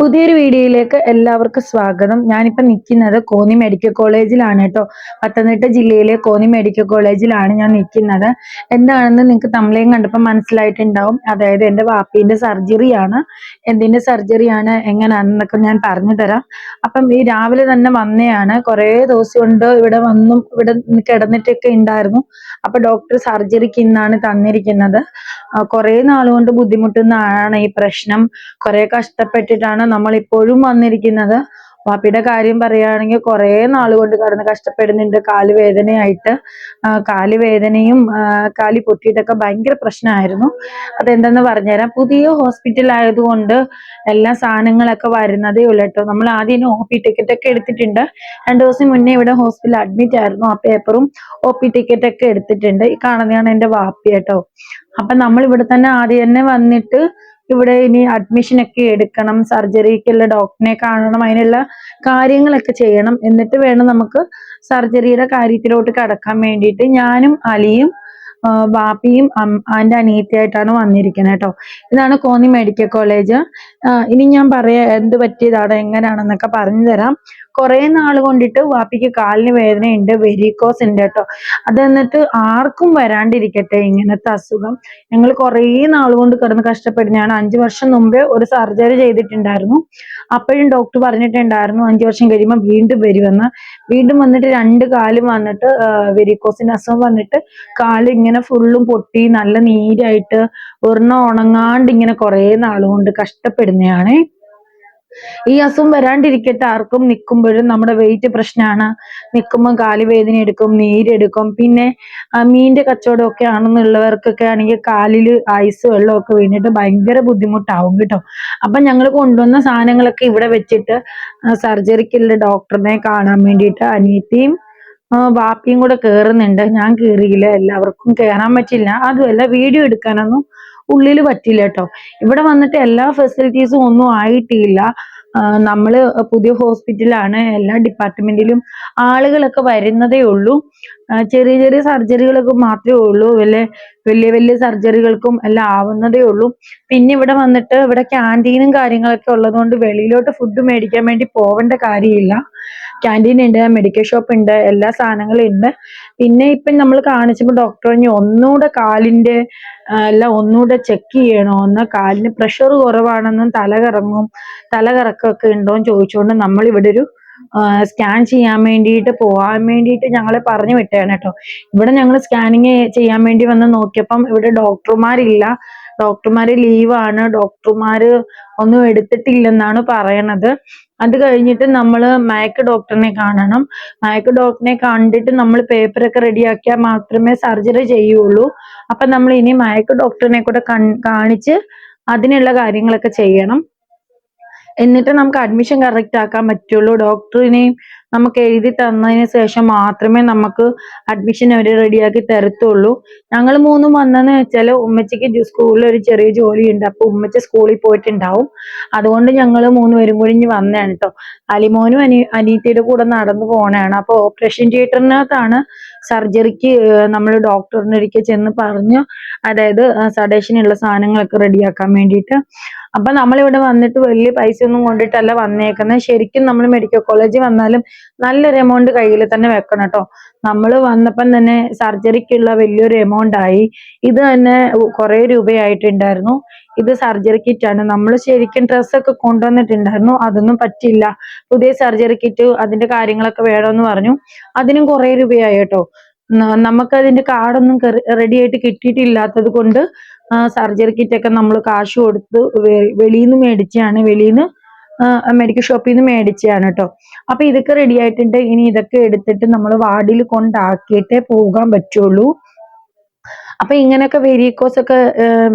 പുതിയൊരു വീഡിയോയിലേക്ക് എല്ലാവർക്കും സ്വാഗതം. ഞാനിപ്പോൾ നിൽക്കുന്നത് കോന്നി മെഡിക്കൽ കോളേജിലാണ് കേട്ടോ. പത്തനംതിട്ട ജില്ലയിലെ കോന്നി മെഡിക്കൽ കോളേജിലാണ് ഞാൻ നിൽക്കുന്നത് എന്താണെന്ന് നിങ്ങൾക്ക് തമിഴയും കണ്ടപ്പോൾ മനസ്സിലായിട്ടുണ്ടാവും. അതായത് എന്റെ വാപ്പീന്റെ സർജറിയാണ് എന്തിന്റെ സർജറിയാണ് എങ്ങനെയാണെന്നൊക്കെ ഞാൻ പറഞ്ഞു തരാം. അപ്പം ഈ രാവിലെ തന്നെ വന്നെയാണ്. കുറേ ദിവസം കൊണ്ട് ഇവിടെ വന്നും ഇവിടെ കിടന്നിട്ടൊക്കെ ഉണ്ടായിരുന്നു. അപ്പൊ ഡോക്ടർ സർജറിക്ക് ഇന്നാണ് തന്നിരിക്കുന്നത്. കുറേ നാളുകൊണ്ട് ബുദ്ധിമുട്ടുന്നതാണ് ഈ പ്രശ്നം. കുറേ കുറെ കഷ്ടപ്പെട്ടിട്ടാണ് നമ്മൾ ഇപ്പോഴും വന്നിരിക്കുന്നത്. വാപ്പിയുടെ കാര്യം പറയുകയാണെങ്കിൽ കുറേ നാളുകൊണ്ട് കടന്ന് കഷ്ടപ്പെടുന്നുണ്ട്. കാൽ വേദനയായിട്ട് കാൽ വേദനയും കാൽ പൊട്ടിയിട്ടൊക്കെ ഭയങ്കര പ്രശ്നമായിരുന്നു. അതെന്തെന്ന് പറഞ്ഞുതരാം. പുതിയ ഹോസ്പിറ്റൽ ആയതുകൊണ്ട് എല്ലാ സാധനങ്ങളൊക്കെ വരുന്നതേ ഉള്ളൂ കേട്ടോ. നമ്മൾ ആദ്യം ഒ പി ടിക്കറ്റ് ഒക്കെ എടുത്തിട്ടുണ്ട്. രണ്ടു ദിവസം മുന്നേ ഇവിടെ ഹോസ്പിറ്റലിൽ അഡ്മിറ്റ് ആയിരുന്നു. ആ പേപ്പറും ഒ പി ടിക്കറ്റ് ഒക്കെ എടുത്തിട്ടുണ്ട്. ഈ കാണുന്നതാണ് എന്റെ വാപ്പി കേട്ടോ. അപ്പൊ നമ്മൾ ഇവിടെ തന്നെ ആദ്യം തന്നെ വന്നിട്ട് ഇവിടെ ഇനി അഡ്മിഷൻ ഒക്കെ എടുക്കണം സർജറിക്കുള്ള ഡോക്ടറിനെ കാണണം അതിനുള്ള കാര്യങ്ങളൊക്കെ ചെയ്യണം. എന്നിട്ട് വേണം നമുക്ക് സർജറിയുടെ കാര്യത്തിലോട്ട് കടക്കാൻ വേണ്ടിയിട്ട് ഞാനും അലിയും ബാപ്പിയും ആന്റെ അനിയത്തിയായിട്ടാണ് വന്നിരിക്കുന്നത് കേട്ടോ ഇതാണ് കോന്നി മെഡിക്കൽ കോളേജ് ഇനി ഞാൻ പറയാം എന്ത് പറ്റിയതാണ് എങ്ങനെയാണെന്നൊക്കെ പറഞ്ഞു തരാം കുറെ നാൾ കൊണ്ടിട്ട് വാപ്പിക്ക് കാലിന് വേദനയുണ്ട് വെരിക്കോസ് ഉണ്ട് കേട്ടോ. അത് എന്നിട്ട് ആർക്കും വരാണ്ടിരിക്കട്ടെ ഇങ്ങനത്തെ അസുഖം. ഞങ്ങൾ കുറേ നാൾ കൊണ്ട് കിടന്ന് കഷ്ടപ്പെടുന്നതാണ് അഞ്ചു വർഷം മുമ്പേ ഒരു സർജറി ചെയ്തിട്ടുണ്ടായിരുന്നു. അപ്പോഴും ഡോക്ടർ പറഞ്ഞിട്ടുണ്ടായിരുന്നു അഞ്ചു വർഷം കഴിയുമ്പോൾ വീണ്ടും വരുമെന്ന്. വീണ്ടും വന്നിട്ട് രണ്ട് കാലും വന്നിട്ട് വെരിക്കോസിന്റെ അസുഖം വന്നിട്ട് കാൽ ഇങ്ങനെ ഫുള്ളും പൊട്ടി നല്ല നീരായിട്ട് ഒരെണ്ണം ഉണങ്ങാണ്ട് ഇങ്ങനെ കുറേ നാളുകൊണ്ട് കഷ്ടപ്പെടുന്നതാണേ ഈ അസുഖം വരാണ്ടിരിക്കട്ടെ. ആർക്കും നിൽക്കുമ്പോഴും നമ്മുടെ വെയിറ്റ് പ്രശ്നമാണ് നിൽക്കുമ്പോൾ കാലുവേദന എടുക്കും നീരെടുക്കും. പിന്നെ മീനിന്റെ കച്ചവടം ഒക്കെ ആണെന്നുള്ളവർക്കൊക്കെ ആണെങ്കിൽ കാലിൽ ഐസ് വെള്ളമൊക്കെ വീണിട്ട് ഭയങ്കര ബുദ്ധിമുട്ടാവും കേട്ടോ. അപ്പൊ ഞങ്ങൾ കൊണ്ടുവന്ന സാധനങ്ങളൊക്കെ ഇവിടെ വെച്ചിട്ട് സർജറിക്കുള്ള ഡോക്ടറിനെ കാണാൻ വേണ്ടിയിട്ട് അനിയത്തിയും വാപ്പിയും കൂടെ കേറുന്നുണ്ട്. ഞാൻ കേറിയില്ല. എല്ലാവർക്കും കേറാൻ പറ്റില്ല. അതുമല്ല വീഡിയോ എടുക്കാനൊന്നും ഉള്ളിൽ പറ്റില്ല കേട്ടോ ഇവിടെ വന്നിട്ട് എല്ലാ ഫെസിലിറ്റീസും ഒന്നും ആയിട്ടില്ല. നമ്മൾ പുതിയ ഹോസ്പിറ്റലാണ് എല്ലാ ഡിപ്പാർട്ട്മെന്റിലും ആളുകളൊക്കെ വരുന്നതേ ഉള്ളൂ. ചെറിയ ചെറിയ സർജറികളൊക്കെ മാത്രമേ ഉള്ളൂ. വലിയ വലിയ വലിയ സർജറികൾക്കും എല്ലാം ആവുന്നതേ ഉള്ളൂ. പിന്നെ ഇവിടെ വന്നിട്ട് ഇവിടെ ക്യാന്റീനും കാര്യങ്ങളൊക്കെ ഉള്ളതുകൊണ്ട് വെളിയിലോട്ട് ഫുഡ് മേടിക്കാൻ വേണ്ടി പോവേണ്ട കാര്യമില്ല. ക്യാന്റീൻ ഉണ്ട് മെഡിക്കൽ ഷോപ്പ് ഉണ്ട് എല്ലാ സാധനങ്ങളും ഉണ്ട്. പിന്നെ ഇപ്പം നമ്മൾ കാണിച്ചപ്പോൾ ഡോക്ടർ പറഞ്ഞു ഒന്നുകൂടെ കാലിന്റെ ആ, എല്ലാം ഒന്നുകൂടെ ചെക്ക് ചെയ്യണോ? ഒന്ന് കാലിന് പ്രഷർ കുറവാണെന്നും തല കറങ്ങും തല ഉണ്ടോ എന്ന് ചോദിച്ചുകൊണ്ട് നമ്മൾ ഇവിടെ ഒരു സ്കാൻ ചെയ്യാൻ വേണ്ടിയിട്ട് പോകാൻ വേണ്ടിയിട്ട് ഞങ്ങളെ പറഞ്ഞു വിട്ടാണ് കേട്ടോ. ഇവിടെ ഞങ്ങൾ സ്കാനിങ് ചെയ്യാൻ വേണ്ടി വന്ന് നോക്കിയപ്പം ഇവിടെ ഡോക്ടർമാരില്ല ഡോക്ടർമാര് ലീവാണ് ഡോക്ടർമാര് ഒന്നും എടുത്തിട്ടില്ലെന്നാണ് പറയണത്. അത് കഴിഞ്ഞിട്ട് നമ്മൾ മയക്ക് ഡോക്ടറിനെ കാണണം. മയക്ക് ഡോക്ടറിനെ കണ്ടിട്ട് നമ്മൾ പേപ്പറൊക്കെ റെഡിയാക്കിയാൽ മാത്രമേ സർജറി ചെയ്യുള്ളൂ. അപ്പം നമ്മൾ ഇനി മയക്ക് ഡോക്ടറിനെ കൂടെ കാണിച്ച് അതിനുള്ള കാര്യങ്ങളൊക്കെ ചെയ്യണം. എന്നിട്ട് നമുക്ക് അഡ്മിഷൻ കറക്റ്റ് ആക്കാൻ പറ്റുള്ളൂ. ഡോക്ടറിനെയും നമുക്ക് എഴുതി തന്നതിന് ശേഷം മാത്രമേ നമുക്ക് അഡ്മിഷൻ അവർ റെഡിയാക്കി തരത്തുള്ളൂ. ഞങ്ങൾ മൂന്നും വന്നെന്ന് വെച്ചാൽ ഉമ്മച്ചക്ക് സ്കൂളിൽ ഒരു ചെറിയ ജോലിയുണ്ട്. അപ്പൊ ഉമ്മച്ച സ്കൂളിൽ പോയിട്ടുണ്ടാവും. അതുകൊണ്ട് ഞങ്ങൾ മൂന്ന് പേരും കൂടി ഇനി വന്നതാണ് കേട്ടോ അലിമോനും അനി അനീത്തിയുടെ കൂടെ നടന്നു പോണതാണ്. അപ്പൊ ഓപ്പറേഷൻ തിയേറ്ററിനകത്താണ് സർജറിക്ക് നമ്മൾ ഡോക്ടറിനൊരിക്കൽ ചെന്ന് പറഞ്ഞു അതായത് സഡേഷനുള്ള സാധനങ്ങളൊക്കെ റെഡിയാക്കാൻ വേണ്ടിയിട്ട് അപ്പൊ നമ്മളിവിടെ വന്നിട്ട് വലിയ പൈസ ഒന്നും കൊണ്ടിട്ടല്ല വന്നേക്കുന്നത് ശരിക്കും നമ്മൾ മെഡിക്കൽ കോളേജിൽ വന്നാലും നല്ലൊരു എമൗണ്ട് കയ്യിൽ തന്നെ വെക്കണം കേട്ടോ നമ്മൾ വന്നപ്പം തന്നെ സർജറിക്കുള്ള വലിയൊരു എമൗണ്ട് ആയി. ഇത് തന്നെ കുറെ രൂപയായിട്ടുണ്ടായിരുന്നു. ഇത് സർജറി കിറ്റ് ആണ് നമ്മൾ ശരിക്കും ഡ്രസ്സൊക്കെ കൊണ്ടുവന്നിട്ടുണ്ടായിരുന്നു. അതൊന്നും പറ്റില്ല പുതിയ സർജറി കിറ്റ് അതിന്റെ കാര്യങ്ങളൊക്കെ വേണമെന്ന് പറഞ്ഞു. അതിനും കുറെ രൂപയായി കേട്ടോ നമുക്ക് അതിന്റെ കാർഡൊന്നും റെഡി ആയിട്ട് കിട്ടിയിട്ടില്ലാത്തത് കൊണ്ട് സർജറി കിറ്റ് ഒക്കെ നമ്മൾ കാശ് കൊടുത്ത് വെളിയിൽ നിന്ന് മേടിച്ചാണ് വെളിയിൽ നിന്ന് മെഡിക്കൽ ഷോപ്പിൽ നിന്ന് മേടിച്ചതാണ് കേട്ടോ അപ്പൊ ഇതൊക്കെ റെഡി ആയിട്ടുണ്ട്. ഇനി ഇതൊക്കെ എടുത്തിട്ട് നമ്മൾ വാർഡിൽ കൊണ്ടാക്കിയിട്ടേ പോകാൻ പറ്റുള്ളൂ. അപ്പൊ ഇങ്ങനെയൊക്കെ വെരിക്കോസ് ഒക്കെ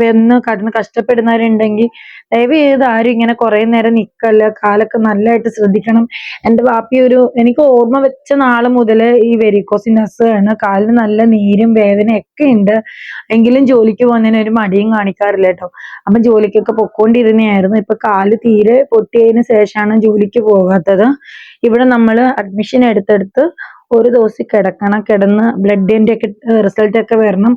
വന്ന് കടന്ന് കഷ്ടപ്പെടുന്നവരുണ്ടെങ്കിൽ ദയവ് ചെയ്ത് ആരും ഇങ്ങനെ കുറെ നേരം നിക്കല്ല കാലൊക്കെ നല്ലതായിട്ട് ശ്രദ്ധിക്കണം. എന്റെ വാപ്പി ഒരു എനിക്ക് ഓർമ്മ വെച്ച നാൾ മുതൽ ഈ വെരിക്കോസിന്റെ അസുഖമാണ് കാലിന് നല്ല നീരും വേദനയൊക്കെ ഉണ്ട് എങ്കിലും ജോലിക്ക് പോകുന്നതിന് ഒരു മടിയും കാണിക്കാറില്ല കേട്ടോ അപ്പൊ ജോലിക്കൊക്കെ പൊക്കോണ്ടിരുന്നതായിരുന്നു ഇപ്പൊ കാൽ തീരെ പൊട്ടിയതിന് ശേഷമാണ് ജോലിക്ക് പോകാത്തത്. ഇവിടെ നമ്മൾ അഡ്മിഷൻ എടുത്തെടുത്ത് ഒരു ദിവസം കിടക്കണം കിടന്ന് ബ്ലഡിന്റെ ഒക്കെ റിസൾട്ട് ഒക്കെ വരണം.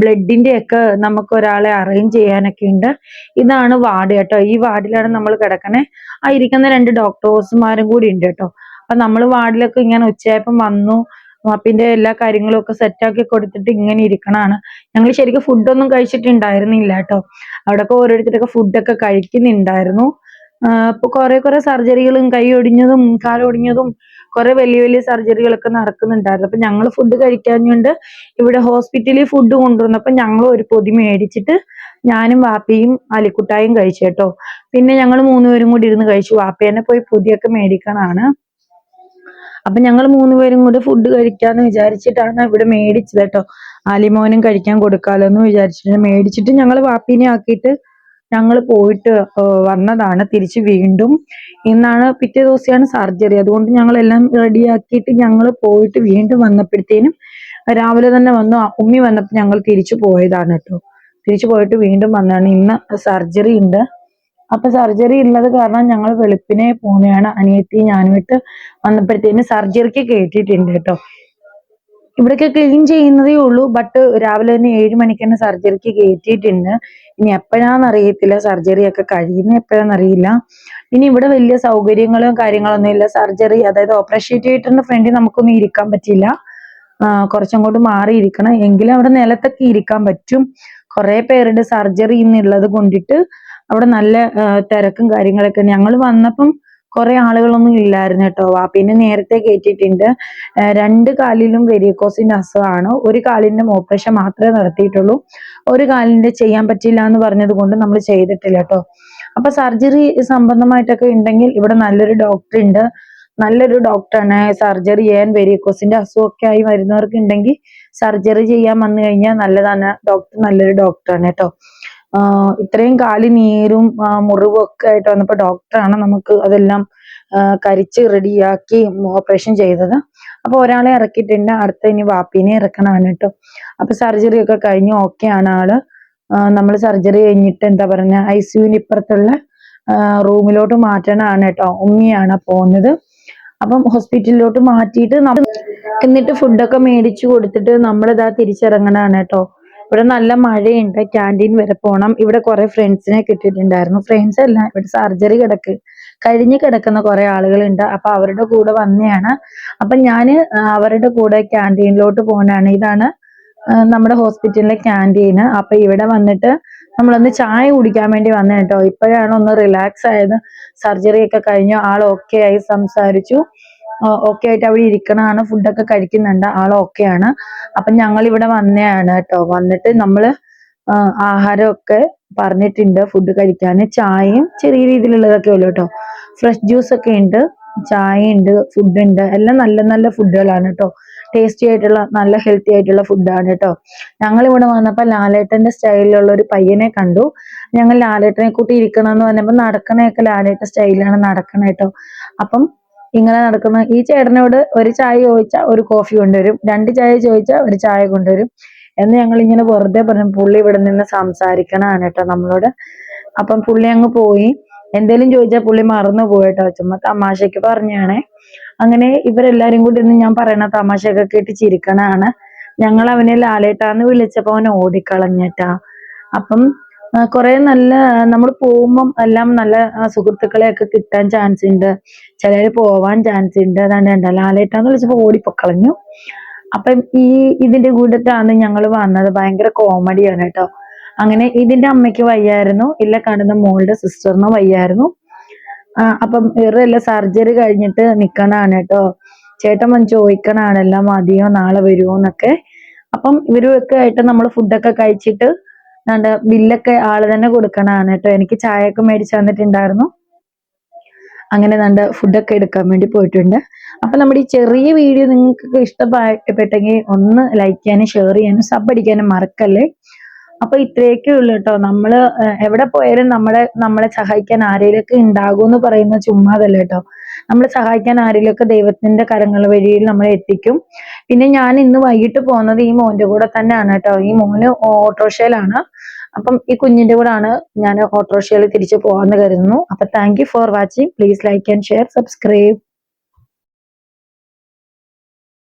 ബ്ലഡിന്റെ ഒക്കെ നമുക്ക് ഒരാളെ അറേഞ്ച് ചെയ്യാനൊക്കെ ഉണ്ട്. ഇതാണ് വാർഡ് കേട്ടോ. ഈ വാർഡിലാണ് നമ്മൾ കിടക്കണേ. ആ ഇരിക്കുന്ന രണ്ട് ഡോക്ടേഴ്സുമാരും കൂടി ഉണ്ട് കേട്ടോ. അപ്പൊ നമ്മൾ വാർഡിലൊക്കെ ഇങ്ങനെ ഉച്ചയായപ്പം വന്നു. മാപ്പിന്റെ എല്ലാ കാര്യങ്ങളും ഒക്കെ സെറ്റാക്കി കൊടുത്തിട്ട് ഇങ്ങനെ ഇരിക്കണാണ് ഞങ്ങൾ ശരിക്കും ഫുഡൊന്നും കഴിച്ചിട്ടുണ്ടായിരുന്നില്ല കേട്ടോ. അവിടെയൊക്കെ ഓരോരുത്തരൊക്കെ ഫുഡൊക്കെ കഴിക്കുന്നുണ്ടായിരുന്നു. ഇപ്പൊ കുറെ കുറെ സർജറികളും കൈ ഒടിഞ്ഞതും കാലൊടിഞ്ഞതും കുറെ വലിയ വലിയ സർജറികളൊക്കെ നടക്കുന്നുണ്ടായിരുന്നു. അപ്പൊ ഞങ്ങൾ ഫുഡ് കഴിക്കാഞ്ഞുകൊണ്ട് ഇവിടെ ഹോസ്പിറ്റലിൽ ഫുഡ് കൊണ്ടുവന്നു. അപ്പൊ ഞങ്ങൾ ഒരു പൊതി മേടിച്ചിട്ട് ഞാനും വാപ്പയും അലിക്കുട്ടായും കഴിച്ചു കേട്ടോ. പിന്നെ ഞങ്ങൾ മൂന്നുപേരും കൂടി ഇരുന്ന് കഴിച്ചു. വാപ്പേനെ പോയി പൊതിയൊക്കെ മേടിക്കണാണ്. അപ്പൊ ഞങ്ങൾ മൂന്നുപേരും കൂടെ ഫുഡ് കഴിക്കാന്ന് വിചാരിച്ചിട്ടാണ് ഇവിടെ മേടിച്ചത് കേട്ടോ. ആലിമോനും കഴിക്കാൻ കൊടുക്കാലോ എന്ന് വിചാരിച്ചിട്ട് മേടിച്ചിട്ട് ഞങ്ങൾ വാപ്പിനെ ആക്കിയിട്ട് ഞങ്ങൾ പോയിട്ട് വന്നതാണ്. തിരിച്ച് വീണ്ടും ഇന്നാണ് പിറ്റേ ദിവസമാണ് സർജറി. അതുകൊണ്ട് ഞങ്ങൾ എല്ലാം റെഡിയാക്കിയിട്ട് ഞങ്ങൾ പോയിട്ട് വീണ്ടും വന്നപ്പോഴത്തേനും രാവിലെ തന്നെ വന്നു. ഉമ്മി വന്നപ്പോൾ ഞങ്ങൾ തിരിച്ചു പോയതാണ് കേട്ടോ. തിരിച്ചു പോയിട്ട് വീണ്ടും വന്നതാണ്. ഇന്ന് സർജറി ഉണ്ട്. അപ്പൊ സർജറി ഉള്ളത് കാരണം ഞങ്ങൾ വെളുപ്പിനെ പോകുന്നതാണ് അനിയത്തി ഞാനുമായിട്ട് വന്നപ്പോഴത്തേന് സർജറിക്ക് കേട്ടിട്ടുണ്ട് കേട്ടോ. ഇവിടേക്ക് ക്ലീൻ ചെയ്യുന്നതേ ഉള്ളൂ. ബട്ട് രാവിലെ തന്നെ ഏഴ് മണിക്ക് തന്നെ സർജറിക്ക് കയറ്റിയിട്ടുണ്ട് ഇനി എപ്പോഴാന്ന് അറിയത്തില്ല. സർജറി ഒക്കെ കഴിയുന്ന എപ്പോഴാന്ന് അറിയില്ല. ഇനി ഇവിടെ വലിയ സൗകര്യങ്ങളും കാര്യങ്ങളൊന്നും ഇല്ല. സർജറി അതായത് ഓപ്പറേഷൻ തിയേറ്ററിന്റെ ഫ്രണ്ടിൽ നമുക്കൊന്നും ഇരിക്കാൻ പറ്റില്ല കുറച്ചങ്ങോട്ട് മാറിയിരിക്കണം എങ്കിലും അവിടെ നിലത്തൊക്കെ ഇരിക്കാൻ പറ്റും. കുറെ പേരുടെ സർജറി എന്നുള്ളത് കൊണ്ടിട്ട്. അവിടെ നല്ല തിരക്കും കാര്യങ്ങളൊക്കെ. ഞങ്ങൾ വന്നപ്പം കുറെ ആളുകളൊന്നും ഇല്ലായിരുന്നു കേട്ടോ വാപ്പിനെ നേരത്തെ കയറ്റിയിട്ടുണ്ട് രണ്ട് കാലിലും വെരിയക്കോസിന്റെ അസുഖമാണ്. ഒരു കാലിന്റെ ഓപ്പറേഷൻ മാത്രമേ നടത്തിയിട്ടുള്ളൂ. ഒരു കാലിന്റെ ചെയ്യാൻ പറ്റില്ല എന്ന് പറഞ്ഞത് കൊണ്ട് നമ്മൾ ചെയ്തിട്ടില്ല കേട്ടോ അപ്പൊ സർജറി സംബന്ധമായിട്ടൊക്കെ ഉണ്ടെങ്കിൽ ഇവിടെ നല്ലൊരു ഡോക്ടർ ഉണ്ട്. നല്ലൊരു ഡോക്ടറാണ്. സർജറി ചെയ്യാൻ വെരിയക്കോസിന്റെ അസുഖമൊക്കെ ആയി വരുന്നവർക്ക് ഉണ്ടെങ്കിൽ സർജറി ചെയ്യാൻ വന്നു കഴിഞ്ഞാൽ നല്ലതാണ്. ഡോക്ടർ നല്ലൊരു ഡോക്ടറാണ് കേട്ടോ ഇത്രയും കാലി നീരും മുറിവും ഒക്കെ ആയിട്ട് വന്നപ്പോ ഡോക്ടറാണ് നമുക്ക് അതെല്ലാം കരിച്ച് റെഡിയാക്കി ഓപ്പറേഷൻ ചെയ്തത്. അപ്പൊ ഒരാളെ ഇറക്കിയിട്ടുണ്ട്. അടുത്ത ഇനി വാപ്പീനെ ഇറക്കണമാണ് കേട്ടോ അപ്പൊ സർജറി ഒക്കെ കഴിഞ്ഞു ഓക്കെ ആണ് ആൾ. നമ്മൾ സർജറി കഴിഞ്ഞിട്ട് എന്താ പറയുക ഐ സിയുവിന് ഇപ്പുറത്തുള്ള റൂമിലോട്ട് മാറ്റണമാണ് കേട്ടോ ഉമ്മിയാണ് പോകുന്നത് അപ്പം ഹോസ്പിറ്റലിലോട്ട് മാറ്റിയിട്ട് എന്നിട്ട് ഫുഡൊക്കെ മേടിച്ചു കൊടുത്തിട്ട് നമ്മളിതാ തിരിച്ചിറങ്ങണാണ് കേട്ടോ ഇവിടെ നല്ല മഴയുണ്ട്. ക്യാന്റീൻ വരെ പോണം. ഇവിടെ കുറെ ഫ്രണ്ട്സിനെ കിട്ടിയിട്ടുണ്ടായിരുന്നു. ഫ്രണ്ട്സ് അല്ല ഇവിടെ സർജറി കിടക്ക് കഴിഞ്ഞ് കിടക്കുന്ന കുറെ ആളുകളുണ്ട്. അപ്പൊ അവരുടെ കൂടെ വന്നെയാണ്. അപ്പൊ ഞാൻ അവരുടെ കൂടെ ക്യാന്റീനിലോട്ട് പോകാനാണ്. ഇതാണ് നമ്മുടെ ഹോസ്പിറ്റലിലെ ക്യാന്റീൻ അപ്പൊ ഇവിടെ വന്നിട്ട് നമ്മളൊന്ന് ചായ കുടിക്കാൻ വേണ്ടി വന്ന കേട്ടോ. ഇപ്പോഴാണ് ഒന്ന് റിലാക്സ് ആയത്. സർജറി ഒക്കെ കഴിഞ്ഞു. ആൾ ഓക്കെ ആയി സംസാരിച്ചു. ഓക്കെ ആയിട്ട് അവിടെ ഇരിക്കണാണ് ഫുഡൊക്കെ കഴിക്കുന്നുണ്ട്. ആൾ ഓക്കെയാണ് അപ്പൊ ഞങ്ങൾ ഇവിടെ വന്നതാണ് കേട്ടോ. വന്നിട്ട് നമ്മൾ ആ, ആഹാരമൊക്കെ പറഞ്ഞിട്ടുണ്ട്. ഫുഡ് കഴിക്കാൻ. ചായയും ചെറിയ രീതിയിലുള്ളതൊക്കെ ഉള്ളു കേട്ടോ. ഫ്രഷ് ജ്യൂസ് ഒക്കെ ഉണ്ട്. ചായ ഉണ്ട് ഫുഡ് ഉണ്ട്. എല്ലാം നല്ല നല്ല ഫുഡുകളാണ് കേട്ടോ. ടേസ്റ്റി ആയിട്ടുള്ള നല്ല ഹെൽത്തി ആയിട്ടുള്ള ഫുഡാണ് കേട്ടോ. ഞങ്ങൾ ഇവിടെ വന്നപ്പോൾ ലാലേട്ടന്റെ സ്റ്റൈലിലുള്ള ഒരു പയ്യനെ കണ്ടു. ഞങ്ങൾ ലാലേട്ടനെ കൂട്ടി ഇരിക്കണം എന്ന് പറഞ്ഞപ്പോൾ നടക്കണയൊക്കെ ലാലേട്ട സ്റ്റൈലാണ് നടക്കണേ കേട്ടോ. അപ്പം ഇങ്ങനെ നടക്കുന്ന. ഈ ചേട്ടനോട് ഒരു ചായ ചോദിച്ചാൽ ഒരു കോഫി കൊണ്ടുവരും. രണ്ട് ചായ ചോദിച്ചാൽ ഒരു ചായ കൊണ്ടുവരും. എന്ന് ഞങ്ങൾ ഇങ്ങനെ വെറുതെ പറഞ്ഞു. പുള്ളി ഇവിടെ നിന്ന് സംസാരിക്കണാണ് കേട്ടോ നമ്മളോട്. അപ്പം പുള്ളി അങ്ങ് പോയി. എന്തേലും ചോദിച്ചാൽ പുള്ളി മറന്നു പോയിട്ടോ. ചുമ്മാ തമാശക്ക് പറഞ്ഞാണേ. അങ്ങനെ ഇവരെല്ലാരും കൂടി ഇന്ന് ഞാൻ പറയണ തമാശയൊക്കെ കേട്ട് ചിരിക്കണാണ്. ഞങ്ങൾ അവനെ ലാലേട്ടാന്ന് വിളിച്ചപ്പോ അവൻ ഓടിക്കളഞ്ഞിട്ടാ. അപ്പം കുറെ നല്ല നമ്മൾ പോകുമ്പം എല്ലാം നല്ല സുഹൃത്തുക്കളെ സുഹൃത്തുക്കളെയൊക്കെ കിട്ടാൻ ചാൻസ് ഉണ്ട് ചിലര് പോവാൻ ചാൻസ് ഉണ്ട് അതാണ്ട് കണ്ടോ ലാലേട്ടാന്ന് വിളിച്ചപ്പോ ഓടിപ്പൊക്കളഞ്ഞു അപ്പം ഈ ഇതിന്റെ കൂട്ടത്താണ് ഞങ്ങൾ വന്നത്. ഭയങ്കര കോമഡിയാണ് കേട്ടോ. അങ്ങനെ ഇതിന്റെ അമ്മയ്ക്ക് വയ്യായിരുന്നു. ഇല്ല കാണുന്ന മോളുടെ സിസ്റ്ററിനോ വയ്യായിരുന്നു. അപ്പം ഇവരെല്ലാം സർജറി കഴിഞ്ഞിട്ട് നിക്കണാണ് കേട്ടോ. ചേട്ടൻ ചോദിക്കണാണ് എല്ലാം മതിയോ? നാളെ വരുമോ എന്നൊക്കെ. അപ്പം ഇവരൊക്കെ ആയിട്ട് നമ്മൾ ഫുഡൊക്കെ കഴിച്ചിട്ട് എന്താ ബില്ലൊക്കെ ആൾ തന്നെ കൊടുക്കണാണ് കേട്ടോ. എനിക്ക് ചായയൊക്കെ മേടിച്ചു തന്നിട്ടുണ്ടായിരുന്നു. അങ്ങനെ നല്ല ഫുഡൊക്കെ എടുക്കാൻ വേണ്ടി പോയിട്ടുണ്ട്. അപ്പൊ നമ്മുടെ ഈ ചെറിയ വീഡിയോ നിങ്ങൾക്ക് ഇഷ്ടപ്പെട്ടെങ്കിൽ ഒന്ന് ലൈക്ക് ചെയ്യാനും ഷെയർ ചെയ്യാനും സബ് അടിക്കാനും മറക്കല്ലേ? അപ്പൊ ഇത്രയൊക്കെ ഉള്ളു കേട്ടോ. നമ്മൾ എവിടെ പോയാലും നമ്മളെ നമ്മളെ സഹായിക്കാൻ ആരെങ്കിലൊക്കെ ഉണ്ടാകും എന്ന് പറയുന്ന ചുമ്മാതല്ല കേട്ടോ. നമ്മളെ സഹായിക്കാൻ ആരെങ്കിലൊക്കെ ദൈവത്തിന്റെ കരങ്ങൾ വഴിയിൽ നമ്മളെ എത്തിക്കും. പിന്നെ ഞാൻ ഇന്ന് വൈകിട്ട് പോകുന്നത് ഈ മോന്റെ കൂടെ തന്നെയാണ് കേട്ടോ. ഈ മോന് ഓട്ടോറിക്ഷയിലാണ്. അപ്പം ഈ കുഞ്ഞിന്റെ കൂടെ ആണ് ഞാൻ ഓട്ടോറിക്ഷയിൽ തിരിച്ചു പോകാമെന്ന് കരുതുന്നു. അപ്പൊ thank for watching please like and share subscribe